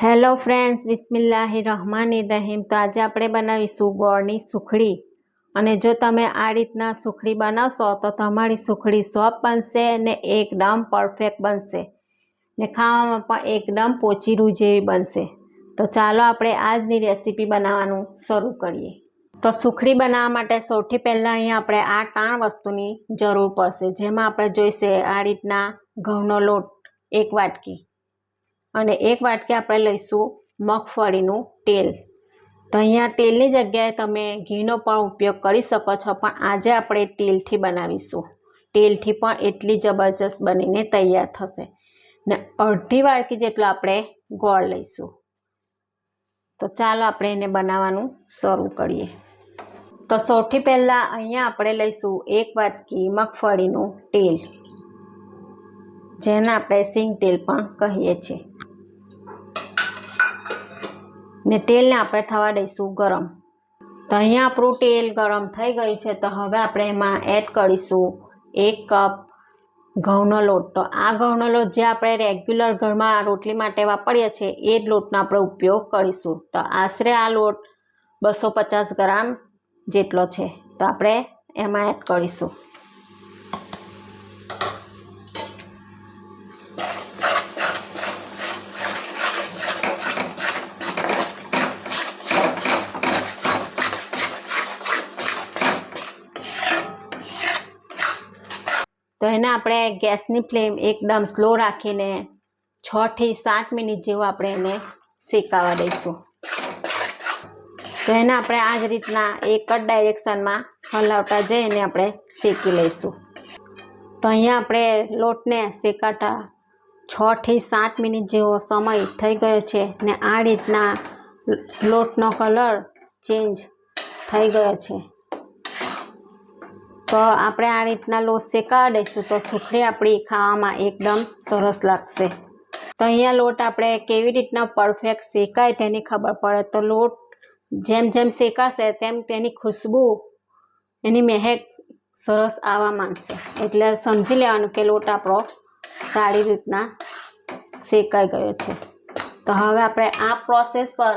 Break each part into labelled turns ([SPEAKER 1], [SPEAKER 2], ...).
[SPEAKER 1] Hello friends બિસ્મિલ્લાહિ રહમાની રહીમ તો આજે આપણે બનાવીશું ગોળની સુખડી. અને જો તમે આ રીતના સુખડી બનાવશો, તો તમારી સુખડી સોફ્ટ બનશે અને એકદમ પરફેક્ટ બનશે. ને ખાવામાં પણ એકદમ પોચીરું જેવી બનશે. તો ચાલો આપણે આજની રેસીપી બનાવવાનું શરૂ કરીએ. તો સુખડી બનાવવા માટે સૌથી પહેલાં અહીંયા આપણે આ ત્રણ વસ્તુની જરૂર પડશે. જેમાં આપણે જોઈશે આ રીતના ઘઉંનો લોટ એક વાટકી. અને એક વાટકી આપણે લઈશું મગફળીનું તેલ. તો અહીંયા તેલની જગ્યાએ તમે ઘીનો પણ ઉપયોગ કરી શકો છો, પણ આજે આપણે તેલથી બનાવીશું. તેલથી પણ એટલી જબરજસ્ત બનીને તૈયાર થશે. ને અડધી વાટકી જેટલો આપણે ગોળ લઈશું. તો ચાલો આપણે એને બનાવવાનું શરૂ કરીએ. તો સૌથી પહેલાં અહીંયા આપણે લઈશું એક વાટકી મગફળીનું તેલ, જેને આપણે સિંગ તેલ પણ કહીએ છીએ. ને તેલને આપણે થવા દઈશું ગરમ. તો અહીંયા આપણું તેલ ગરમ થઈ ગયું છે. તો હવે આપણે એમાં એડ કરીશું એક કપ ઘઉંનો લોટ. તો આ ઘઉંનો લોટ જે આપણે રેગ્યુલર ઘરમાં રોટલી માટે વાપરીએ છીએ, એ જ લોટનો આપણે ઉપયોગ કરીશું. તો આશરે આ લોટ બસો પચાસ ગ્રામ જેટલો છે. તો આપણે એમાં એડ કરીશું. તો એને આપણે ગેસની ફ્લેમ એકદમ સ્લો રાખીને છથી સાત મિનિટ જેવું આપણે એને શેકાવા દઈશું. તો એને આપણે આ જ રીતના એક જ ડાયરેક્શનમાં હલાવતા જઈને આપણે શેકી લઈશું. તો અહીંયા આપણે લોટને શેકાતા છથી સાત મિનિટ જેવો સમય થઈ ગયો છે ને આ રીતના લોટનો કલર ચેન્જ થઈ ગયો છે. તો આપણે આ રીતના લોટ શેકાવા દઈશું તો સુખડી આપણી ખાવામાં એકદમ સરસ લાગશે. તો અહીંયા લોટ આપણે કેવી રીતના પરફેક્ટ શેકાય તેની ખબર પડે. તો લોટ જેમ જેમ શેકાશે તેમ તેની ખુશ્બુ એની મહેક સરસ આવવા માંડશે. એટલે સમજી લેવાનું કે લોટ આપણો સારી રીતના શેકાઈ ગયો છે. તો હવે આપણે આ પ્રોસેસ પર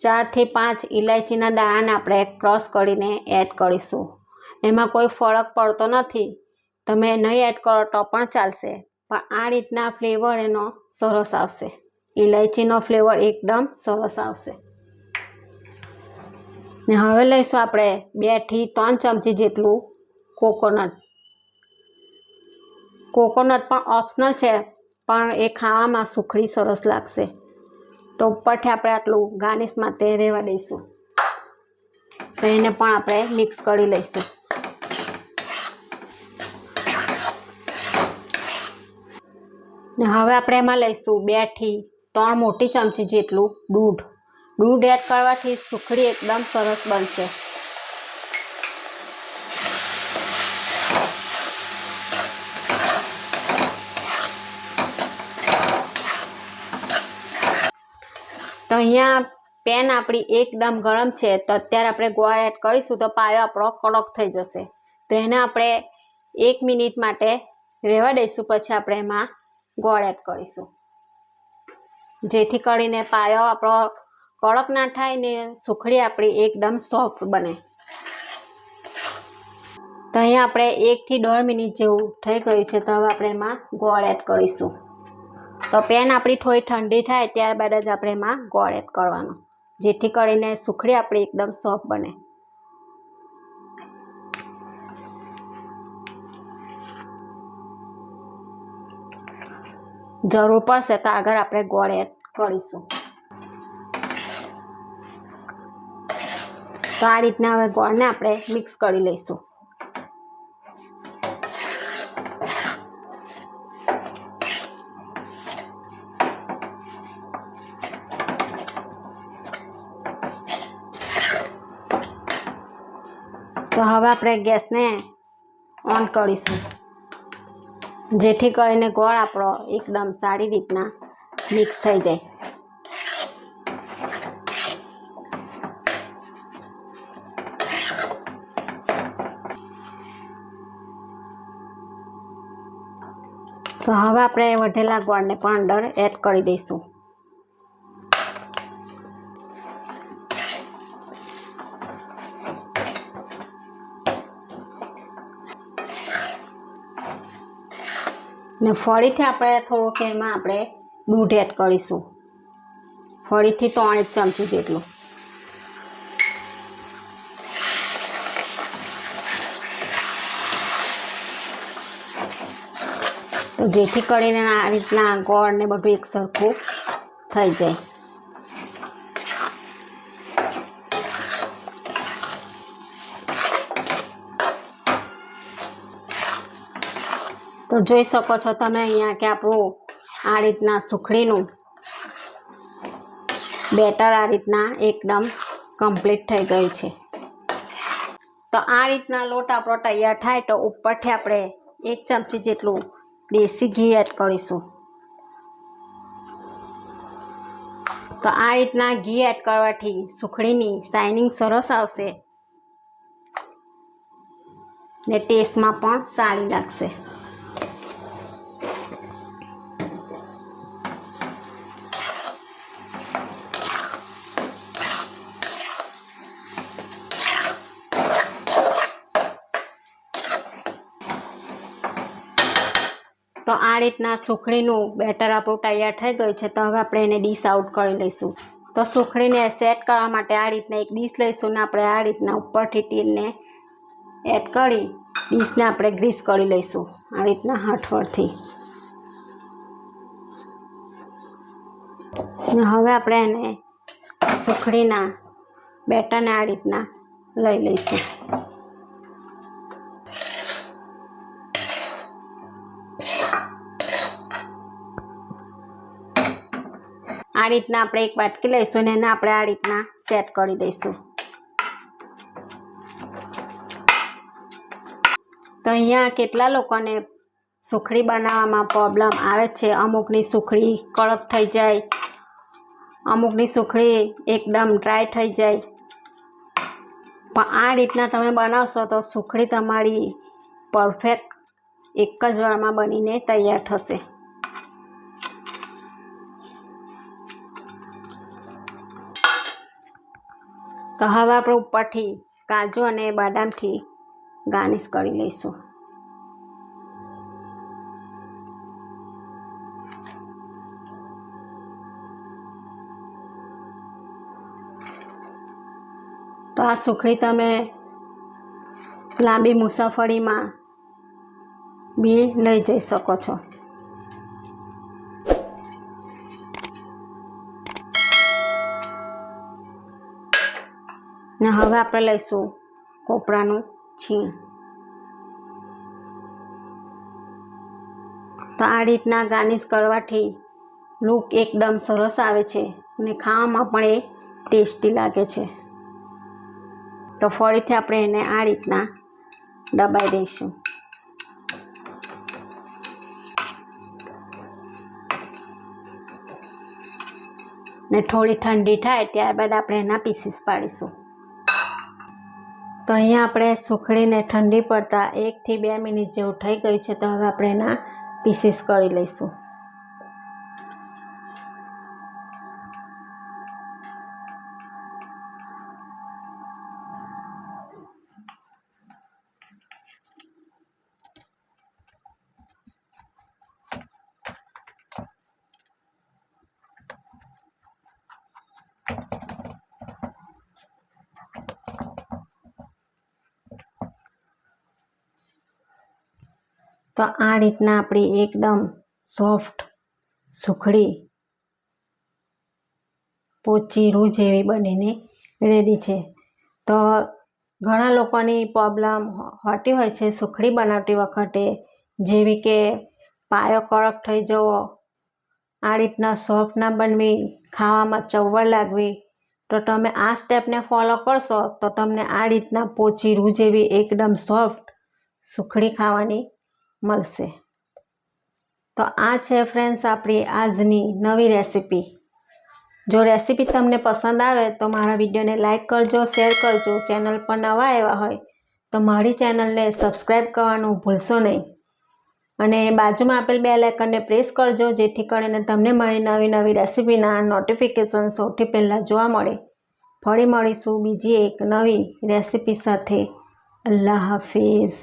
[SPEAKER 1] ચારથી પાંચ ઇલાયચીના દાણાને આપણે ક્રશ કરીને એડ કરીશું. એમાં કોઈ ફરક પડતો નથી. તમે નહીં એડ કરો તો પણ ચાલશે. પણ આ રીતના ફ્લેવર એનો સરસ આવશે. ઇલાયચીનો ફ્લેવર એકદમ સરસ આવશે. ને હવે લઈશું આપણે બેથી ત્રણ ચમચી જેટલું કોકોનટ. કોકોનટ પણ ઓપ્શનલ છે, પણ એ ખાવામાં સુખડી સરસ લાગશે. તો ઉપરથી આપણે આટલું ગાર્નિશ માટે રહેવા દઈશું. તો એને પણ આપણે મિક્સ કરી લઈશું. ને હવે આપણે એમાં લઈશું બેથી ત્રણ મોટી ચમચી જેટલું દૂધ. દૂધ એડ કરવાથી સુખડી એકદમ સરસ બનશે. તો અહીંયા પેન આપણી એકદમ ગરમ છે, તો અત્યારે આપણે ગોળ એડ કરીશું તો પાયો આપણો કડક થઈ જશે. તો એને આપણે એક મિનિટ માટે રહેવા દઈશું, પછી આપણે એમાં ગોળ એડ કરીશું. જેથી કરીને પાયો આપણો કડક ના થાય ને સુખડી આપણી એકદમ સોફ્ટ બને. તો અહીંયા આપણે એકથી દોઢ મિનિટ જેવું થઈ ગયું છે, તો હવે આપણે એમાં ગોળ એડ કરીશું. તો પેન આપણી થોડી ઠંડી થાય, ત્યારબાદ જ આપણે એમાં ગોળ એડ કરવાનો. જેથી કરીને સુખડી આપણી એકદમ સોફ્ટ બને. જરૂર પડશે તો આગળ આપણે ગોળ એડ કરીશું તો આ રીતના હવે ગોળને આપણે મિક્સ કરી લઈશું. તો હવે આપણે ગેસને ઓન કરીશું. જેથી કરીને ગોળ આપણો એકદમ સારી રીતના મિક્સ થઈ જાય. તો હવે આપણે વઢેલા ગોળને પણ અંદર એડ કરી દઈશું. ને ફરીથી આપણે થોડુંક એમાં આપણે દૂધ એડ કરીશું. ફરીથી ત્રણ એક ચમચી જેટલું. તો જેથી કરીને આ રીતના ગોળ ને બધું એક સરખું થઈ જાય. તો જોઈ શકો છો તમે અહીંયા કે આપણું આ રીતના સુખડીનું બેટર આ રીતના એકદમ કમ્પ્લીટ થઈ ગયું છે. તો આ રીતના લોટ આપણો તૈયાર થાય તો ઉપરથી આપણે એક ચમચી જેટલું દેશી ઘી એડ કરીશું. તો આ રીતના ઘી એડ કરવાથી સુખડીની શાઇનિંગ સરસ આવશે ને ટેસ્ટમાં પણ સારી લાગશે. તો આ રીતના સુખડીનું બેટર આપણું તૈયાર થઈ ગયું છે, તો હવે આપણે એને ડીશ આઉટ કરી લઈશું. તો સુખડીને સેટ કરવા માટે આ રીતના એક ડીશ લઈશું ને આપણે આ રીતના ઉપરથી તેલને એડ કરી ડીશને આપણે ગ્રીસ કરી લઈશું, આ રીતના હઠવડથી. ને હવે આપણે એને સુખડીના બેટરને આ રીતના લઈ લઈશું. આ રીતના આપણે એક વાટકી લઈશું અને એને આપણે આ રીતના સેટ કરી દઈશું. તો અહીંયા કેટલા લોકોને સુખડી બનાવવામાં પ્રોબ્લેમ આવે છે? અમુકની સુખડી કડક થઈ જાય, અમુકની સુખડી એકદમ ડ્રાય થઈ જાય. પણ આ રીતના તમે બનાવશો તો સુખડી તમારી પરફેક્ટ એક જ વારમાં બનીને તૈયાર થશે. તો હવે આપણે ઉપરથી કાજુ અને બદામથી ગાર્નિશ કરી લઈશું. તો આ સુખડી તમે લાંબી મુસાફરીમાં બી લઈ જઈ શકો છો. ને હવે આપણે લઈશું કોપરાનું છીણ. તો આ રીતના ગાર્નિશ કરવાથી લુક એકદમ સરસ આવે છે અને ખાવામાં પણ એ ટેસ્ટી લાગે છે. તો ફરીથી આપણે એને આ રીતના દબાઈ દઈશું. ને થોડી ઠંડી થાય ત્યારબાદ આપણે એના પીસીસ પાડીશું. તો અહીંયા આપણે સુખડીને ઠંડી પડતા એકથી બે મિનિટ જેવું થઈ ગયું છે, તો હવે આપણે એના પીસીસ કરી લઈશું. તો આ રીતના આપણી એકદમ સોફ્ટ, સુખડી, પોચી રૂ જેવી બનીને રેડી છે. તો ઘણા લોકોની પ્રોબ્લેમ હોતી હોય છે સુખડી બનાવતી વખતે, જેવી કે પાયો કડક થઈ જવો, આ રીતના સોફ્ટ ના બનવી, ખાવામાં ચવડ લાગવી, તો તમે આ સ્ટેપને ફોલો કરશો તો તમને આ રીતના પોચી રૂ જેવી એકદમ સોફ્ટ, સુખડી ખાવાની મળશે. તો આ છે ફ્રેન્ડ્સ આપણી આજની નવી રેસીપી જો રેસીપી તમને પસંદ આવે તો મારા વિડીયોને લાઇક કરજો શેર કરજો. ચેનલ પર નવા આવ્યા હોય તો મારી ચેનલને સબસ્ક્રાઈબ કરવાનું ભૂલશો નહીં. અને બાજુમાં આપેલ બે લાઇકનને પ્રેસ કરજો, જેથી કરીને તમને મારી નવી નવી રેસીપીના નોટિફિકેશન સૌથી પહેલાં જોવા મળે. ફરી મળીશું બીજી એક નવી રેસીપી સાથે. અલ્લાહ હાફિઝ.